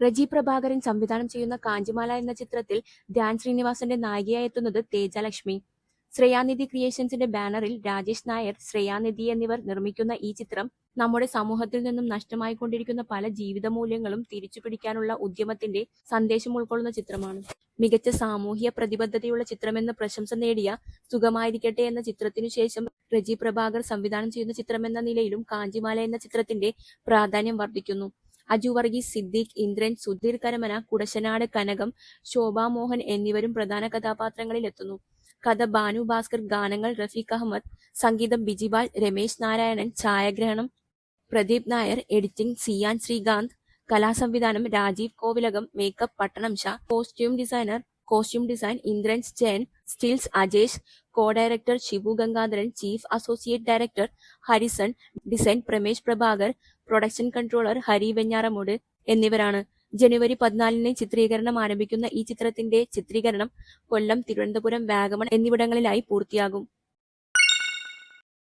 റജി പ്രഭാകരൻ സംവിധാനം ചെയ്യുന്ന കാഞ്ചിമാല എന്ന ചിത്രത്തിൽ ധ്യാൻ ശ്രീനിവാസന്റെ നായികയായി എത്തുന്നത് തേജലക്ഷ്മി ശ്രേയാനിധി ക്രിയേഷൻസിന്റെ ബാനറിൽ രാജേഷ് നായർ ശ്രേയാനിധി എന്നിവർ നിർമ്മിക്കുന്ന ഈ ചിത്രം നമ്മുടെ സമൂഹത്തിൽ നിന്നും നഷ്ടമായിക്കൊണ്ടിരിക്കുന്ന പല ജീവിത മൂല്യങ്ങളും തിരിച്ചുപിടിക്കാനുള്ള ഉദ്യമത്തിന്റെ സന്ദേശം ഉൾക്കൊള്ളുന്ന ചിത്രമാണ്. മികച്ച സാമൂഹ്യ പ്രതിബദ്ധതയുള്ള ചിത്രമെന്ന് പ്രശംസ നേടിയ സുഖമായിരിക്കട്ടെ എന്ന ചിത്രത്തിനു ശേഷം രജി പ്രഭാകർ സംവിധാനം ചെയ്യുന്ന ചിത്രമെന്ന നിലയിലും കാഞ്ചിമാല എന്ന ചിത്രത്തിന്റെ പ്രാധാന്യം വർദ്ധിക്കുന്നു. അജു വർഗീസ് സിദ്ദീഖ് ഇന്ദ്രൻ സുധീർ കരമന കുടശനാട് കനകം ശോഭാ മോഹൻ എന്നിവരും പ്രധാന കഥാപാത്രങ്ങളിൽ എത്തുന്നു. കഥ ബാനു ഭാസ്കർ ഗാനങ്ങൾ റഫീഖ് അഹമ്മദ് സംഗീതം ബിജിബാൽ രമേശ് നാരായണൻ ഛായാഗ്രഹണം Pradeep Nair editing Siyan Sreekanth കലാസംവിധാനം Rajeev Kovilakam makeup Pattanam Shah costume designer costume design Indrans Jayan stills Ajesh co director Shivu Gangadharan chief associate director Harison design Pramesh Prabhakar production controller Hari Venjaramoodu എന്നിവരാണ്. ജനുവരി പതിനാലിന് ചിത്രീകരണം ആരംഭിക്കുന്ന ഈ ചിത്രത്തിന്റെ ചിത്രീകരണം കൊല്ലം തിരുവനന്തപുരം വാഗമൺ എന്നിവിടങ്ങളിലായി പൂർത്തിയാകും.